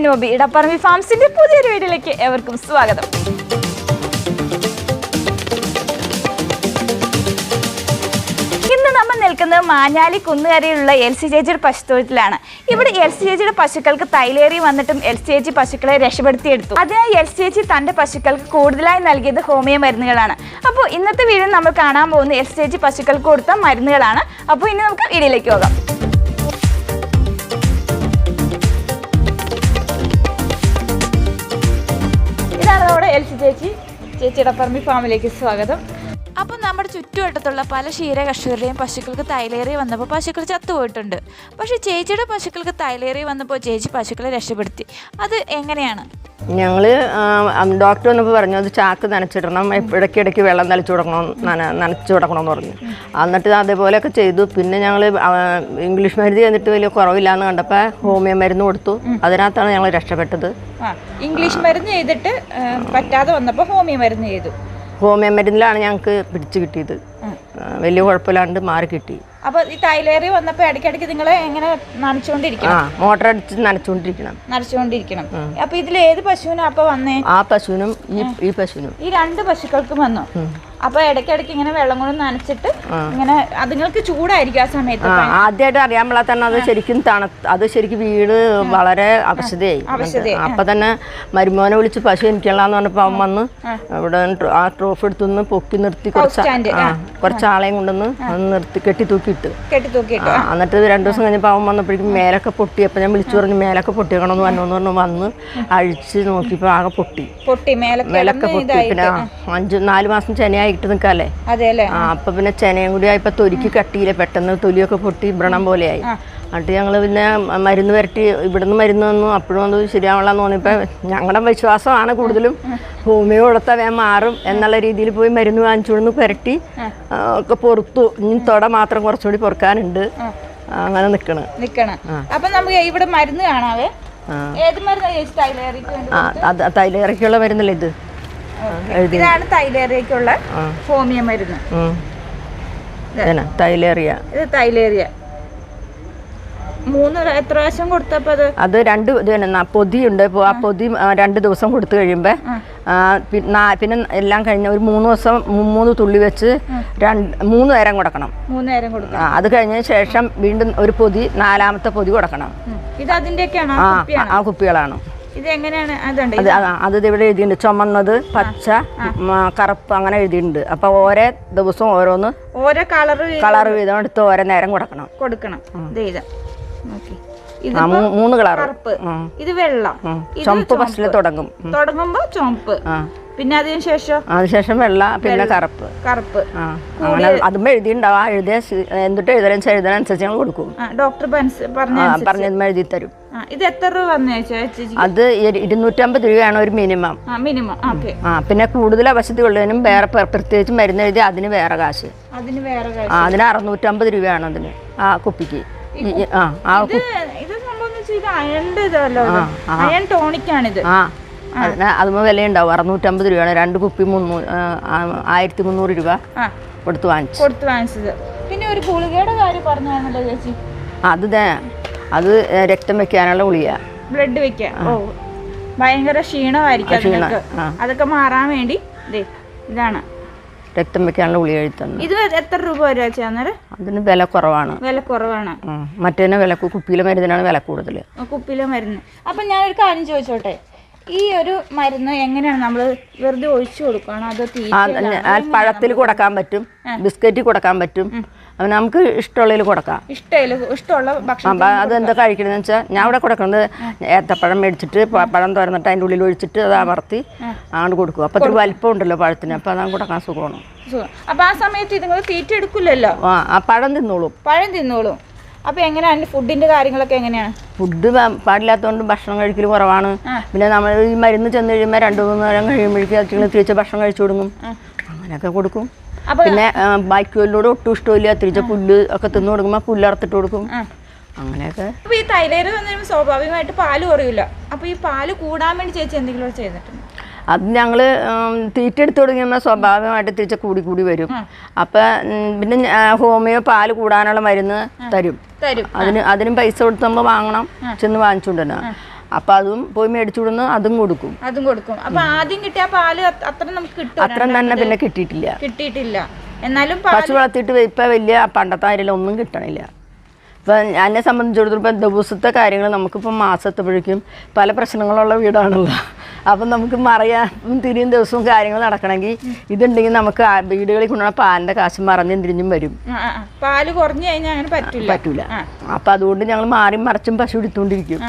സിനോബി ഇടപ്പറമ്പി ഫാംസിന്റെ പുതിയൊരു വീഡിയോയിലേക്ക് എവർക്കും സ്വാഗതം. നിൽക്കുന്നത് മാഞ്ഞാലി കുന്നുകരയിലുള്ള എൽ സി ചേച്ചിയുടെ പശുത്തൊഴുത്തിലാണ്. ഇവിടെ എൽ സി ചേച്ചിയുടെ പശുക്കൾക്ക് തൈലേറി വന്നിട്ടും എൽ സി ചേച്ചി പശുക്കളെ രക്ഷപ്പെടുത്തിയെടുത്തു. അതിനായി എൽ സി ചേച്ചി തന്റെ പശുക്കൾക്ക് കൂടുതലായി നൽകിയത് ഹോമിയോ മരുന്നുകളാണ്. അപ്പോൾ ഇന്നത്തെ വീഡിയോ നമ്മൾ കാണാൻ പോകുന്ന എൽ സി ചേച്ചി പശുക്കൾക്ക് കൊടുത്ത മരുന്നുകളാണ്. അപ്പോൾ ഇനി നമുക്ക് വീഡിയോയിലേക്ക് പോകാം. ചേച്ചി. ചേച്ചിയുടെ പറമ്പി ഫാമിലേക്ക് സ്വാഗതം. അപ്പം നമ്മുടെ ചുറ്റുവട്ടത്തുള്ള പല ക്ഷീര കർഷകരുടെയും പശുക്കൾക്ക് തൈലേറി വന്നപ്പോൾ പശുക്കൾ ചത്തുപോയിട്ടുണ്ട്. പക്ഷേ ചേച്ചിയുടെ പശുക്കൾക്ക് തൈലേറി വന്നപ്പോൾ ചേച്ചി പശുക്കളെ രക്ഷപ്പെടുത്തി. അത് എങ്ങനെയാണ്? ഞങ്ങൾ ഡോക്ടർ വന്നപ്പോൾ പറഞ്ഞു അത് ചാക്ക് നനച്ചിടണം. ഇടയ്ക്ക് ഇടയ്ക്കിടയ്ക്ക് വെള്ളം നനച്ചു കൊടുക്കണം നന നനച്ചു കൊടുക്കണമെന്ന് പറഞ്ഞു. എന്നിട്ട് അതേപോലെയൊക്കെ ചെയ്തു. പിന്നെ ഞങ്ങൾ ഇംഗ്ലീഷ് മരുന്ന് ചെയ്തിട്ട് വലിയ കുറവില്ലാന്ന് കണ്ടപ്പോൾ ഹോമിയോ മരുന്ന് കൊടുത്തു. അതിനകത്താണ് ഞങ്ങൾ രക്ഷപ്പെട്ടത്. ഇംഗ്ലീഷ് മരുന്ന് ചെയ്തിട്ട് പറ്റാതെ വന്നപ്പോൾ ഹോമിയോ മരുന്ന് ചെയ്തു. ഹോമിയോ മരുന്നിലാണ് ഞങ്ങൾക്ക് പിടിച്ചു കിട്ടിയത്. വലിയ കുഴപ്പമില്ലാണ്ട് മാറി കിട്ടി. അപ്പോൾ ഈ തൈലേറി വന്നപ്പോൾ ഇടയ്ക്കിടയ്ക്ക് നിങ്ങളെ എങ്ങനെ നനച്ചുകൊണ്ടിരിക്കണം? ആ മോട്ടർ അടിച്ച് നനച്ചുകൊണ്ടിരിക്കണം. നനച്ചുകൊണ്ടിരിക്കണം. അപ്പോൾ ഇതിൽ ഏത് പശുവിനും അപ്പോൾ വന്നേ? ആ പശുവിനും ഈ പശുവിനും. ഈ രണ്ട് പശുക്കൾക്കും വന്നു? അപ്പൊ ഇടയ്ക്കിടയ്ക്ക് ഇങ്ങനെ വെള്ളം കൊണ്ട് നനച്ചിട്ട് ഇങ്ങനെ അതുങ്ങൾക്ക് ചൂടായിരിക്കും ആ സമയത്ത്. ആദ്യമായിട്ട് അറിയാൻ പാടാത്ത തന്നെ അത് ശരിക്കും തണു അത് ശരിക്കും വീട് വളരെ അവശതയായി. അപ്പൊ തന്നെ മരുമോനെ വിളിച്ച് പശു എനിക്കുള്ളതെന്ന് പറഞ്ഞപ്പോ അവൻ വന്ന് ഇവിടെ ആ ട്രോഫി എടുത്തുനിന്ന് പൊക്കി നിർത്തി കുറച്ച് കുറച്ചാളെയും കൊണ്ടുവന്ന് നിർത്തി കെട്ടി തൂക്കിയിട്ട്. എന്നിട്ട് രണ്ടു ദിവസം കഴിഞ്ഞപ്പോൾ അവൻ വന്നപ്പോഴേക്കും മേലൊക്കെ പൊട്ടി. അപ്പൊ ഞാൻ വിളിച്ചു പറഞ്ഞു മേലൊക്കെ പൊട്ടിയേക്കണമെന്ന് പറഞ്ഞു പറഞ്ഞു. വന്ന് അഴിച്ച് നോക്കിയപ്പോ ആകെ പൊട്ടി. പൊട്ടി. മേലൊക്കെ പൊട്ടി. പിന്നെ അഞ്ചു നാല് മാസം ചെനയായിട്ട് നിൽക്കാല്ലേ അതെ ആ അപ്പൊ പിന്നെ ചെനയും കൂടി ആയപ്പോ തൊലിക്ക് കട്ടിയില്ല പെട്ടെന്ന് തൊലിയൊക്കെ പൊട്ടി വ്രണം പോലെയായി. എന്നിട്ട് ഞങ്ങൾ പിന്നെ മരുന്ന് വരട്ടി ഇവിടുന്ന് മരുന്ന് വന്നു അപ്പോഴും അത് ശരിയാവണമെന്ന് തോന്നിയപ്പോൾ ഞങ്ങളുടെ വിശ്വാസമാണ് കൂടുതലും. ഹോമിയോ കൊടുത്താൽ വേഗം മാറും എന്നുള്ള രീതിയിൽ പോയി മരുന്ന് വാങ്ങിച്ചുകൊണ്ട് പുരട്ടി ഒക്കെ പൊറുത്തു. ഇനി തൊട മാത്രം കുറച്ചുകൂടി പൊറുക്കാനുണ്ട്. അങ്ങനെ നിക്കണ. അപ്പൊ നമുക്ക് ഇവിടെ മരുന്ന് കാണാവേ? ആ. ഏത് മരുന്ന് ചേച്ചി തൈലേറിയക്ക് വേണ്ടി ആ അത് തൈലേറയ്ക്കുള്ള മരുന്നല്ലേ ഇത്? ഇതാണ് തൈലേറിയക്കുള്ള ഫോമിയ മരുന്ന്. തൈലേറിയ. ഇത് തൈലേറിയ. മൂന്ന് എത്ര പ്രാവശ്യം കൊടുത്തപ്പോ അത്? അത് രണ്ട് പൊതിയുണ്ട്. ഇപ്പോൾ ആ പൊതി രണ്ട് ദിവസം കൊടുത്തു കഴിയുമ്പോൾ പിന്നെ എല്ലാം കഴിഞ്ഞ ഒരു മൂന്ന് ദിവസം മൂന്ന് തുള്ളി വെച്ച് രണ്ട് മൂന്ന് നേരം കൊടുക്കണം. മൂന്ന് നേരം കൊടുക്കണം. അത് കഴിഞ്ഞ ശേഷം വീണ്ടും ഒരു പൊതി നാലാമത്തെ പൊതി കൊടുക്കണം. ഇത് അതിന്റെയൊക്കെയാണോ? ആ കുപ്പികളാണ്. അതുണ്ട് അത് ഇവിടെ എഴുതിയിട്ടുണ്ട്. ചുമന്നത് പച്ച കറുപ്പ് അങ്ങനെ എഴുതിയിട്ടുണ്ട്. അപ്പൊ ഓരോ ദിവസവും ഓരോന്ന് ഓരോ കളറ് കളർ വീതം എടുത്ത് ഓരോ നേരം കൊടുക്കണം. കൊടുക്കണം. മൂന്ന് കളർ ഇത് വെള്ളം. ചുമപ്പ് ഫസ്റ്റിൽ തുടങ്ങും. തുടങ്ങുമ്പോ ചുമപ്പ്. പിന്നെ അതിന് ശേഷം? അതിനുശേഷം വെള്ള പിന്നെ കറുപ്പ്. കറുപ്പ്. അങ്ങനെ അതുമ്പോ എഴുതിണ്ടാവും ആ എഴുതിയ എന്തിട്ട് എഴുതാൻ എഴുതാനനുസരിച്ച് ഞങ്ങൾ കൊടുക്കും. ഡോക്ടർ പറഞ്ഞത് എഴുതി തരും. ഇത് എത്ര രൂപ അത് ഇരു- ഇരുന്നൂറ്റമ്പത് രൂപയാണ് ഒരു മിനിമം. ആ മിനിമം. ആ പിന്നെ കൂടുതൽ അവശത ഉള്ളതിനും വേറെ പ്ര- പ്രത്യേകിച്ച് മരുന്ന് എഴുതി അതിന് വേറെ കാശ്. അതിന് വേറെ കാശ്. ആ അതിന് അറുന്നൂറ്റമ്പത് രൂപയാണ് അതിന്. ആ കുപ്പിക്ക്. ആ ആ ഇത് സംഭവം ഇതല്ലോ അയൺ ടോണിക് ആണിത് ആ. അതുമ്പോൾ വിലയുണ്ടാവും. അറുന്നൂറ്റമ്പത് രൂപയാണ്. രണ്ട് കുപ്പി മുന്നൂറ് ആയിരത്തി മുന്നൂറ് രൂപ കൊടുത്ത് വാങ്ങിച്ചു. കൊടുത്ത് വാങ്ങിച്ചത്. പിന്നെ ഒരു ഗുളികയുടെ കാര്യം പറഞ്ഞാണല്ലോ ചേച്ചി? അത് അത് രക്തം വെക്കാനുള്ള ഗുളിക. ബ്ലഡ് വെക്കാൻ ഓ ഭയങ്കര ക്ഷീണമായിരിക്കും ക്ഷീണം, അതൊക്കെ മാറാൻ വേണ്ടി ഇതാണ്. രക്തം വെക്കാനുള്ള ഗുളിക എഴുതി ഇത് എത്ര രൂപ വരും അന്നേരം? അതിന് വില കുറവാണ്. വില കുറവാണ്. മറ്റേ വില കുപ്പിയിലെ മരുന്നിനാണ് വില കൂടുതൽ കുപ്പിയിലെ മരുന്ന്. അപ്പം ഞാനൊരു കാര്യം ചോദിച്ചോട്ടെ? ഈ ഒരു മരുന്ന് എങ്ങനെയാണ് നമ്മൾ വെറുതെ ഒഴിച്ചു കൊടുക്കുകയാണോ? അതോ തീറ്റ പഴത്തിൽ കൊടുക്കാൻ പറ്റും ബിസ്ക്കറ്റ് കൊടുക്കാൻ പറ്റും. അത് നമുക്ക് ഇഷ്ടമുള്ളതിൽ കൊടുക്കാം. ഇഷ്ടമില്ല ഇഷ്ടമുള്ള ഭക്ഷണം അപ്പം അതെന്താ കഴിക്കണമെന്ന് വെച്ചാൽ ഞാൻ ഇവിടെ കൊടുക്കുന്നത് ഏത്തപ്പഴം മേടിച്ചിട്ട് പഴം തുറന്നിട്ട് അതിന്റെ ഉള്ളിൽ ഒഴിച്ചിട്ട് അത് അമർത്തി അങ്ങോട്ട് കൊടുക്കും. അപ്പോൾ ഒരു വലിപ്പം ഉണ്ടല്ലോ പഴത്തിന്. അപ്പോൾ അതാണ് കൊടുക്കാൻ സുഖമാണ്. അപ്പോൾ അപ്പൊ ആ സമയത്ത് ഇതുങ്ങൾ തീറ്റ എടുക്കില്ലല്ലോ? ആ പഴം തിന്നോളും. പഴം തിന്നോളും. അപ്പൊ എങ്ങനെയാണ് ഫുഡിന്റെ കാര്യങ്ങളൊക്കെ എങ്ങനെയാണ്? ഫുഡ് പാടില്ലാത്തതുകൊണ്ട് ഭക്ഷണം കഴിക്കൽ കുറവാണ്. പിന്നെ നമ്മൾ ഈ മരുന്ന് ചെന്ന് കഴിയുമ്പോൾ രണ്ടു മൂന്ന് നേരം കഴിയുമ്പോഴേക്കും തിരിച്ച് ഭക്ഷണം കഴിച്ചു കൊടുക്കും. അങ്ങനെയൊക്കെ കൊടുക്കും. പിന്നെ ബൈക്കുകളിലൂടെ ഒട്ടും ഇഷ്ടമില്ല. തിരിച്ച പുല്ല് ഒക്കെ തിന്നു കൊടുക്കുമ്പോൾ പുല്ല് അറുത്തിട്ട് കൊടുക്കും. അങ്ങനെയൊക്കെ. ഈ തൈലേര് വന്നു കഴിയുമ്പോൾ സ്വാഭാവികമായിട്ട് പാൽ കുറയില്ല അപ്പൊ ഈ പാൽ കൂടാൻ വേണ്ടി ചേച്ചി എന്തെങ്കിലും ചെയ്തിട്ടുണ്ട്? അത് ഞങ്ങൾ തീറ്റ എടുത്തു തുടങ്ങിയപ്പോൾ സ്വാഭാവികമായിട്ട് തിരിച്ച് കൂടി കൂടി വരും. അപ്പം പിന്നെ ഹോമിയോ പാൽ കൂടാനുള്ള മരുന്ന് തരും. തരും. അതിന് അതിനും പൈസ കൊടുത്ത് നമ്മൾ വാങ്ങണം ചെന്ന് വാങ്ങിച്ചുകൊണ്ടുവരണം അപ്പൊ അതും പോയി മേടിച്ചു കൊടുന്ന് അതും കൊടുക്കും. അതും കൊടുക്കും. അപ്പൊ ആദ്യം കിട്ടിയ പാൽ അത്ര നമുക്ക് കിട്ടും. അത്രയും തന്നെ പിന്നെ കിട്ടിയിട്ടില്ല. കിട്ടിയിട്ടില്ല. എന്നാലും പശു വളർത്തിയിട്ട് ഇപ്പൊ വലിയ പണ്ടത്തെ കാര്യമില്ല ഒന്നും കിട്ടണില്ല. ഇപ്പം എന്നെ സംബന്ധിച്ചിടത്തോളം ഇപ്പം ദിവസത്തെ കാര്യങ്ങൾ നമുക്കിപ്പം മാസത്തെപ്പോഴേക്കും പല പ്രശ്നങ്ങളുള്ള വീടാണല്ലോ. അപ്പം നമുക്ക് മറിയാൻ തിരിയും ദിവസവും കാര്യങ്ങൾ നടക്കണമെങ്കിൽ ഇതുണ്ടെങ്കിൽ നമുക്ക് വീടുകളിൽ കൊണ്ടുവന്ന പാലിന്റെ കാശ് മറഞ്ഞും തിരിഞ്ഞും വരും. പാൽ കുറഞ്ഞു കഴിഞ്ഞാൽ അങ്ങനെ പറ്റില്ല പറ്റൂല. അപ്പം അതുകൊണ്ട് ഞങ്ങൾ മാറി മറിച്ചും പശു എടുത്തുകൊണ്ടിരിക്കും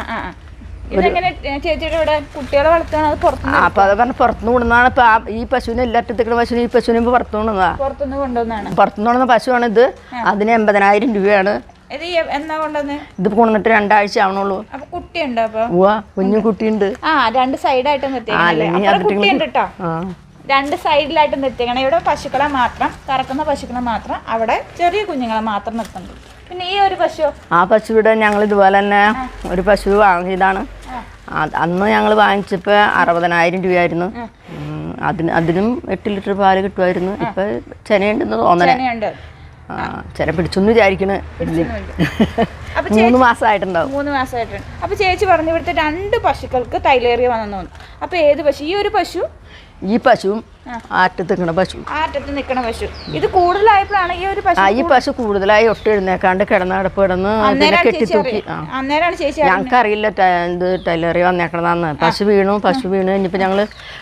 അപ്പൊ അത് പറഞ്ഞ പുറത്തുനിന്ന് കൊണ്ടുവന്നാണ് ഇപ്പൊ ഈ പശുവിനെ എല്ലാറ്റത്തേക്കുള്ള പശുവിനെ ഈ പശുവിനെ പുറത്തുനിന്ന് കൊണ്ടുവന്നതാ. പുറത്തുനിന്ന് കൊണ്ടുവന്ന പശുവാണ് ഇത് അതിന് എൺപതിനായിരം രൂപയാണ്. ഇത് എന്നാ കൊണ്ടുവന്ന്? ഇത് കൊണ്ടുവന്നിട്ട് രണ്ടാഴ്ച ആവണുള്ളൂ. അപ്പൊ കുട്ടിയുണ്ടോ അപ്പൊ? ഉവ്വ കുഞ്ഞു കുട്ടിയുണ്ട്. ആ രണ്ട് സൈഡായിട്ട് ആ രണ്ട് സൈഡിലായിട്ട് നിർത്തിക്കണം ഇവിടെ പശുക്കളെ മാത്രം കറക്കുന്ന പശുക്കളെ മാത്രം അവിടെ ചെറിയ കുഞ്ഞുങ്ങളെ മാത്രം നിർത്തുന്നുണ്ട് പിന്നെ ഈ ഒരു പശു ആ പശുവിടെ ഞങ്ങൾ ഇതുപോലെ തന്നെ ഒരു പശു വാങ്ങിയതാണ്. അന്ന് ഞങ്ങൾ വാങ്ങിച്ചപ്പോൾ അറുപതിനായിരം രൂപയായിരുന്നു. അതിന് അതിനും എട്ട് ലിറ്റർ പാൽ കിട്ടുമായിരുന്നു. ഇപ്പം ചെനയുണ്ടെന്ന് തോന്നണേ. തന്നെയുണ്ട് പിടിച്ചൊന്നും ചെന പിടിച്ചൊന്ന് വിചാരിക്കണ് മൂന്ന് മാസമായിട്ടുണ്ടാവും മൂന്ന് മാസമായിട്ടുണ്ട് അപ്പൊ ചേച്ചി പറഞ്ഞു ഇവിടുത്തെ രണ്ട് പശുക്കൾക്ക് തൈലേറിയ വന്നെന്ന് തോന്നുന്നു. അപ്പൊ ഏത് പശു? ഈ ഒരു പശു? ഈ പശുവും ആറ്റത്ത് നിൽക്കണ പശു. നിൽക്കണ ഇത് കൂടുതലായപ്പോഴാണ് ഈ ഒരു പശു ഈ പശു കൂടുതലായി ഒട്ട് എഴുന്നേക്കാണ്ട് കിടന്നടപ്പ് കിടന്ന് പിന്നെ കെട്ടിത്തൂക്കി. അറിയ- അന്നേരമാണ് ചേച്ചി ഞങ്ങൾക്ക് അറിയില്ല ഇത് ടൈലറി വന്നേക്കണതാന്ന്. പശു വീണു പശു വീണു. കഴിഞ്ഞപ്പോൾ ഞങ്ങൾ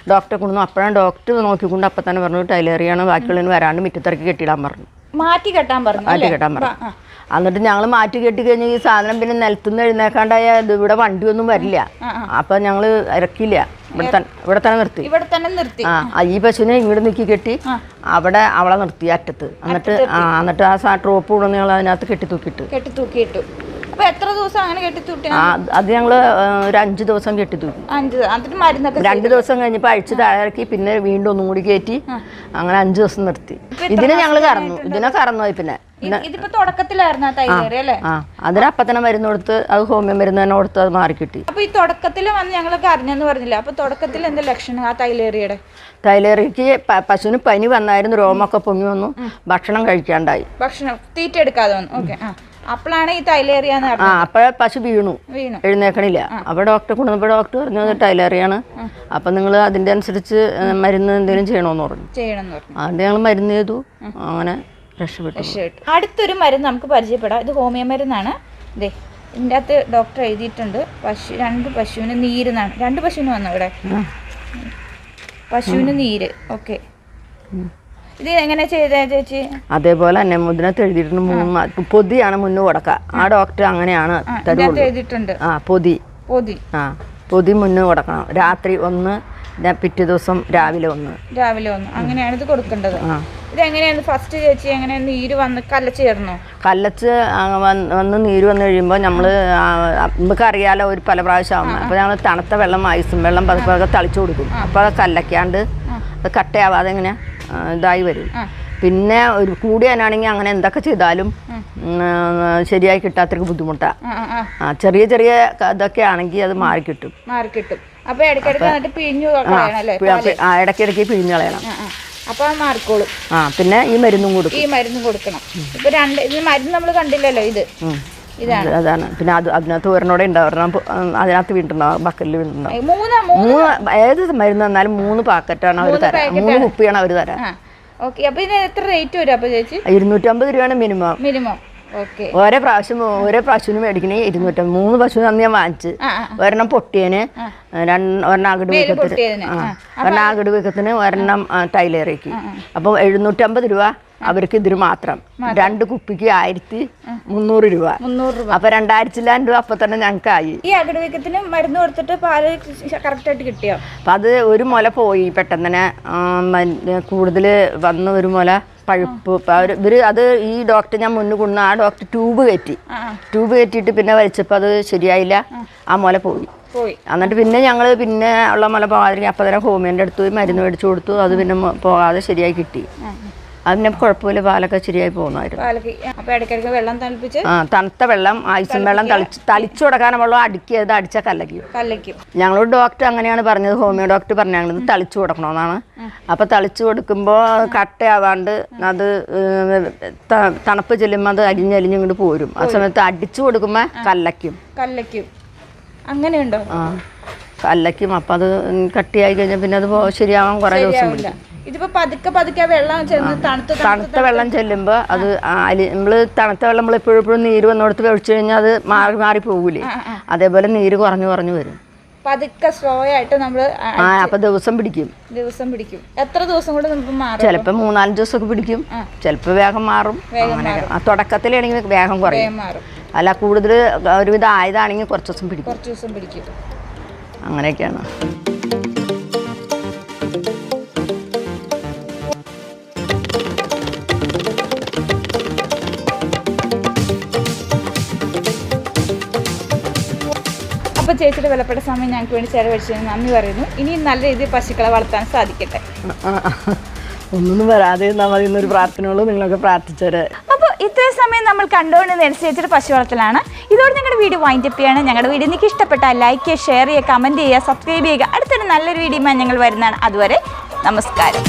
ഡോക്ടറെ കൊണ്ടുവന്നു അപ്പോഴാണ് ഡോക്ടർ നോക്കിക്കൊണ്ട് അപ്പം തന്നെ പറഞ്ഞു ടൈലറിയാണ് ബാക്കിയുള്ളതിന് വരാണ്ട് മിറ്റത്തിറക്കി കെട്ടിടാൻ പറഞ്ഞു. മാറ്റി കെട്ടാൻ പറഞ്ഞു മാറ്റി? കെട്ടാൻ പറഞ്ഞു. എന്നിട്ട് ഞങ്ങൾ മാറ്റി കെട്ടി കഴിഞ്ഞ് ഈ സാധനം പിന്നെ നിലത്തുനിന്ന് എഴുന്നേക്കാണ്ടായ ഇത് ഇവിടെ വണ്ടിയൊന്നും വരില്ല. അപ്പൊ ഞങ്ങൾ ഇറക്കില്ല. ഇവിടെ തന്നെ ഇവിടെ തന്നെ നിർത്തി. ഇവിടെ തന്നെ നിർത്തി. ആ ഈ പശുവിനെ ഇങ്ങോട്ട് നീക്കി കെട്ടി അവിടെ അവളെ നിർത്തി അറ്റത്ത്. എന്നിട്ട് ആ എന്നിട്ട് ആ ട്രോപ്പ് കൂടെ ഞങ്ങൾ അതിനകത്ത് കെട്ടി തൂക്കിയിട്ട്. കെട്ടി തൂക്കിയിട്ടു. അപ്പൊ എത്ര ദിവസം അങ്ങനെ കെട്ടി തൂട്ടി ആ അത് ഞങ്ങൾ ഒരു അഞ്ച് ദിവസം കെട്ടി തൂക്കി. അഞ്ച് എന്നിട്ട് മരുന്നൊക്കെ രണ്ട് ദിവസം കഴിഞ്ഞപ്പോൾ അഴിച്ച് താഴേക്ക് പിന്നെ വീണ്ടും ഒന്നും കൂടി കയറ്റി അങ്ങനെ അഞ്ച് ദിവസം നിർത്തി. ഇതിനെ ഞങ്ങൾ കറന്നു. ഇതിനെ കറന്നു പോയി പിന്നെ. ഇത്- ഇതിപ്പോ തുടക്കത്തിലായിരുന്നു ആ തൈലേറി അല്ലേ? ആ. തന്നെ മരുന്ന് കൊടുത്ത് അത് ഹോമിയോ മരുന്ന് തന്നെ കൊടുത്ത് അത് മാറി കിട്ടി. അപ്പൊ ഈ തുടക്കത്തിൽ വന്ന് ഞങ്ങളൊക്കെ അറിഞ്ഞെന്ന് പറഞ്ഞില്ല? അപ്പൊ തുടക്കത്തിൽ എന്താ ലക്ഷണം ആ തൈലേറിയുടെ തൈലേറിക്ക് പ- പശുവിന് പനി വന്നായിരുന്നു രോമൊക്കെ പൊങ്ങി വന്നു. ഭക്ഷണം കഴിക്കാണ്ടായി. ഭക്ഷണം തീറ്റ എടുക്കാതെ വന്നു. ഓക്കെ ആ. അപ്പോഴാണ് ഈ തൈലേറിയാന്ന് ആ അപ്പോഴേ പശു വീണു. വീണു. എഴുന്നേക്കണില്ല അപ്പോൾ ഡോക്ടർ കൊണ്ടുവന്നപ്പോൾ ഡോക്ടർ പറഞ്ഞത് ടൈലേറിയാണ് അപ്പം നിങ്ങൾ അതിന്റെ അനുസരിച്ച് മരുന്ന് എന്തെങ്കിലും ചെയ്യണമെന്ന് പറഞ്ഞു. എന്ന് പറഞ്ഞു. ഞങ്ങൾ മരുന്ന് ചെയ്തു. അങ്ങനെ രക്ഷപ്പെട്ടു. രക്ഷപ്പെട്ടു. അടുത്തൊരു മരുന്ന് നമുക്ക് പരിചയപ്പെടാം. ഇത് ഹോമിയോ മരുന്നാണ്. ഇതേ ഇതിന്റെ അകത്ത് ഡോക്ടർ എഴുതിയിട്ടുണ്ട്. പശു രണ്ട് പശുവിന് നീരുന്നാണ് രണ്ട് പശുവിന് വന്നു ഇവിടെ? പശുവിന് നീര്. ഓക്കെ. ഇത് എങ്ങനെ ചെയ്തേ ചേച്ചി? അതേപോലെ തന്നെ മുതിനകത്ത് എഴുതിയിട്ടുണ്ട് മൂന്ന് മാ- പൊതിയാണ് മുന്നു കൊടുക്ക ആ ഡോക്ടർ അങ്ങനെയാണ് എഴുതിയിട്ടുണ്ട്. ആ പൊതി. പൊതി. ആ പൊതി മുന്നു കൊടുക്കണം രാത്രി ഒന്ന് പിറ്റേ ദിവസം രാവിലെ ഒന്ന്. രാവിലെ ഒന്ന്. അങ്ങനെയാണ് ഇത് കൊടുക്കേണ്ടത്. ഇത് എങ്ങനെയാണ് ഫസ്റ്റ് ചേച്ചി എങ്ങനെ നീര് വന്ന് കലച്ച് ചേർന്നോ കല്ലച്ച് വന്ന് നീര് വന്നു കഴിയുമ്പോൾ നമ്മൾ നമുക്ക് അറിയാലോ ഒരു പല പ്രാവശ്യം അപ്പോൾ ഞങ്ങൾ തണുത്ത വെള്ളം ഐസും വെള്ളം പതുക്കെ തളിച്ചു കൊടുക്കും. അപ്പോൾ അത് കല്ലക്കാണ്ട് അത് കട്ടയാവാതെ ഇങ്ങനെ ആ, ഇതായി വരും. പിന്നെ ഒരു കൂടിയാനാണെങ്കിൽ അങ്ങനെ എന്തൊക്കെ ചെയ്താലും ശരിയായി കിട്ടാത്തൊരു ബുദ്ധിമുട്ടാ. ചെറിയ ചെറിയ ഇതൊക്കെ ആണെങ്കിൽ അത് മാറി കിട്ടും. മാറി കിട്ടും അപ്പൊ ഇടയ്ക്കിടയ്ക്ക് പിഴിഞ്ഞു കളയണം ഇടയ്ക്കിടയ്ക്ക് പിഴിഞ്ഞ് അപ്പൊ മാറിക്കോളും. ആ പിന്നെ ഈ മരുന്നും കൊടുക്കും. ഈ മരുന്ന് കൊടുക്കണം. ഇപ്പൊ രണ്ട് ഇത് മരുന്ന് നമ്മൾ കണ്ടില്ലല്ലോ ഇത്. അതാണ്. പിന്നെ അത് അതിനകത്ത് ഒരെണ്ണോടെ ഉണ്ടാവും അതിനകത്ത് വീണ്ടുണ്ടാവും ബക്കലിൽ വീണ്ടുണ്ടാവും മൂന്ന് ഏത് മരുന്ന് തന്നാലും മൂന്ന് പാക്കറ്റാണ് അവർ തരാം. മൂന്ന് കുപ്പിയാണ് അവർ തരാം. ആ ഓക്കെ. അപ്പൊ ഇതിന് എത്ര റേറ്റ് വരും അപ്പൊ ചേച്ചി? ഇരുന്നൂറ്റമ്പത് രൂപയാണ് മിനിമം. ഓരോ പ്രാവശ്യം ഓരോ പശുവിന് മേടിക്കണേ ഇരുന്നൂറ്റമ്പത് മൂന്ന് പശു അന്ന് ഞാൻ വാങ്ങിച്ച്. ഒരെണ്ണം പൊട്ടിയന് ഒരെണ്ണാകട് ഒരെണ്ണം അകിട് വീക്കത്തിന്. ഒരെണ്ണം അകിട് വീക്കത്തിന് ഒരെണ്ണം ടൈലേറേക്ക്. അപ്പോൾ എഴുന്നൂറ്റമ്പത് രൂപ. അവർക്ക് ഇതിന് മാത്രം. രണ്ട് കുപ്പിക്ക് ആയിരത്തി മുന്നൂറ് രൂപ. മുന്നൂറ് രൂപ. അപ്പൊ രണ്ടായിരത്തിലായിരം രൂപ അപ്പൊ തന്നെ ഞങ്ങൾക്കായി. ഈ അകടവീക്കത്തിന് മരുന്ന് കൊടുത്തിട്ട് പാൽ കറക്റ്റായിട്ട് കിട്ടിയോ? അപ്പൊ അത് ഒരു മുല പോയി പെട്ടെന്ന് തന്നെ കൂടുതൽ വന്ന ഒരു മുല പഴുപ്പ്. ഇവർ അത് ഈ ഡോക്ടർ ഞാൻ മുന്നിൽ കൊണ്ടു ആ ഡോക്ടർ ട്യൂബ് കയറ്റി. ട്യൂബ് കയറ്റിയിട്ട് പിന്നെ വലിച്ചപ്പോൾ അത് ശരിയായില്ല. ആ. മുല പോയി. പോയി. എന്നിട്ട് പിന്നെ ഞങ്ങൾ പിന്നെ ഉള്ള മുല പോകാതിരിക്കും അപ്പം തന്നെ ഹോമിയോന്റെ അടുത്ത് പോയി മരുന്ന് മേടിച്ചു കൊടുത്തു. അത് പിന്നെ പോകാതെ ശരിയായി കിട്ടി. അതിന് കുഴപ്പമില്ല പാലൊക്കെ ശരിയായി പോകുന്നതായിരുന്നു. പാലക്ക് അപ്പൊ ഇടയ്ക്കിടയ്ക്ക് വെള്ളം തണുപ്പിച്ച് ആ തണുത്ത വെള്ളം ഐസും വെള്ളം തളിച്ച് തളിച്ചു കൊടുക്കാൻ വെള്ളം അടുക്കിയത് അടിച്ച കല്ലക്കും ഞങ്ങളോട് ഡോക്ടർ അങ്ങനെയാണ് പറഞ്ഞത് ഹോമിയോ ഡോക്ടർ പറഞ്ഞു ഞങ്ങളിത് തളിച്ചു കൊടുക്കണമെന്നാണ്. അപ്പോൾ തളിച്ചു കൊടുക്കുമ്പോൾ കട്ടയാവാണ്ട് അത് തണുപ്പ് ചെല്ലുമ്പോൾ അത് അരിഞ്ഞരിഞ്ഞ് ഇങ്ങോട്ട് പോരും. ആ സമയത്ത് അടിച്ചു കൊടുക്കുമ്പോൾ കല്ലക്കും കല്ലക്കും അങ്ങനെയുണ്ടോ? ആ കല്ലക്കും അപ്പം അത് കട്ടിയായി കഴിഞ്ഞാൽ പിന്നെ അത് ശരിയാവാൻ കുറേ ദിവസം പിടിക്കും. ഇതിപ്പോ പതുക്കെ പതുക്കെ വെള്ളം ചെന്ന് തണുത്ത് തണുത്ത വെള്ളം ചെല്ലുമ്പോൾ അത് നമ്മൾ നമ്മൾ തണുത്ത വെള്ളം നമ്മൾ എപ്പോഴും എപ്പോഴും നീര് വന്നിടത്ത് ഒഴിച്ചു കഴിഞ്ഞാൽ അത് മാറി മാറി പോകൂലേ? അതേപോലെ നീര് കുറഞ്ഞു കുറഞ്ഞു വരും. പതുക്കെ സ്ലോ ആയിട്ട് നമ്മൾ ആ അപ്പം ദിവസം പിടിക്കും. ദിവസം പിടിക്കും. എത്ര ദിവസം കൊണ്ട് നമുക്ക് മാറും? ചിലപ്പോൾ മൂന്നാൽ ദിവസമൊക്കെ പിടിക്കും. ചിലപ്പോ വേഗം മാറും. തുടക്കത്തിലാണെങ്കിൽ വേഗം കുറയും. അല്ല കൂടുതൽ ഒരുവിധം ആയതാണെങ്കിൽ കുറച്ച് ദിവസം പിടിക്കും. കുറച്ച് ദിവസം പിടിക്കും. അങ്ങനെയൊക്കെയാണ്. അപ്പോൾ ചേച്ചിയുടെ വിലപ്പെട്ട സമയം ഞങ്ങൾക്ക് വേണ്ടി ചെലവഴിച്ചതിന് നന്ദി പറയുന്നു. ഇനി നല്ല രീതിയിൽ പശുക്കളെ വളർത്താൻ സാധിക്കട്ടെ. ഒന്നും വരാതെ എന്നാൽ മതി എന്നൊരു പ്രാർത്ഥനയുള്ളൂ. നിങ്ങളൊക്കെ പ്രാർത്ഥിച്ചേരെ അപ്പോൾ ഇത്രയും സമയം നമ്മൾ കണ്ടുകൊണ്ട് ചേച്ചിയുടെ പശു വളർത്തലാണ്. ഇതോടെ ഞങ്ങളുടെ വീഡിയോ വൈൻഡ് അപ്പ് ചെയ്യാണ്. ഞങ്ങളുടെ വീഡിയോ നിങ്ങൾക്ക് ഇഷ്ടപ്പെട്ടാൽ ലൈക്ക് ചെയ്യുക ഷെയർ ചെയ്യുക കമന്റ് ചെയ്യുക സബ്സ്ക്രൈബ് ചെയ്യുക. അടുത്തൊരു നല്ലൊരു വീഡിയോ ഞങ്ങൾ വരുന്നതാണ്. അതുവരെ നമസ്കാരം.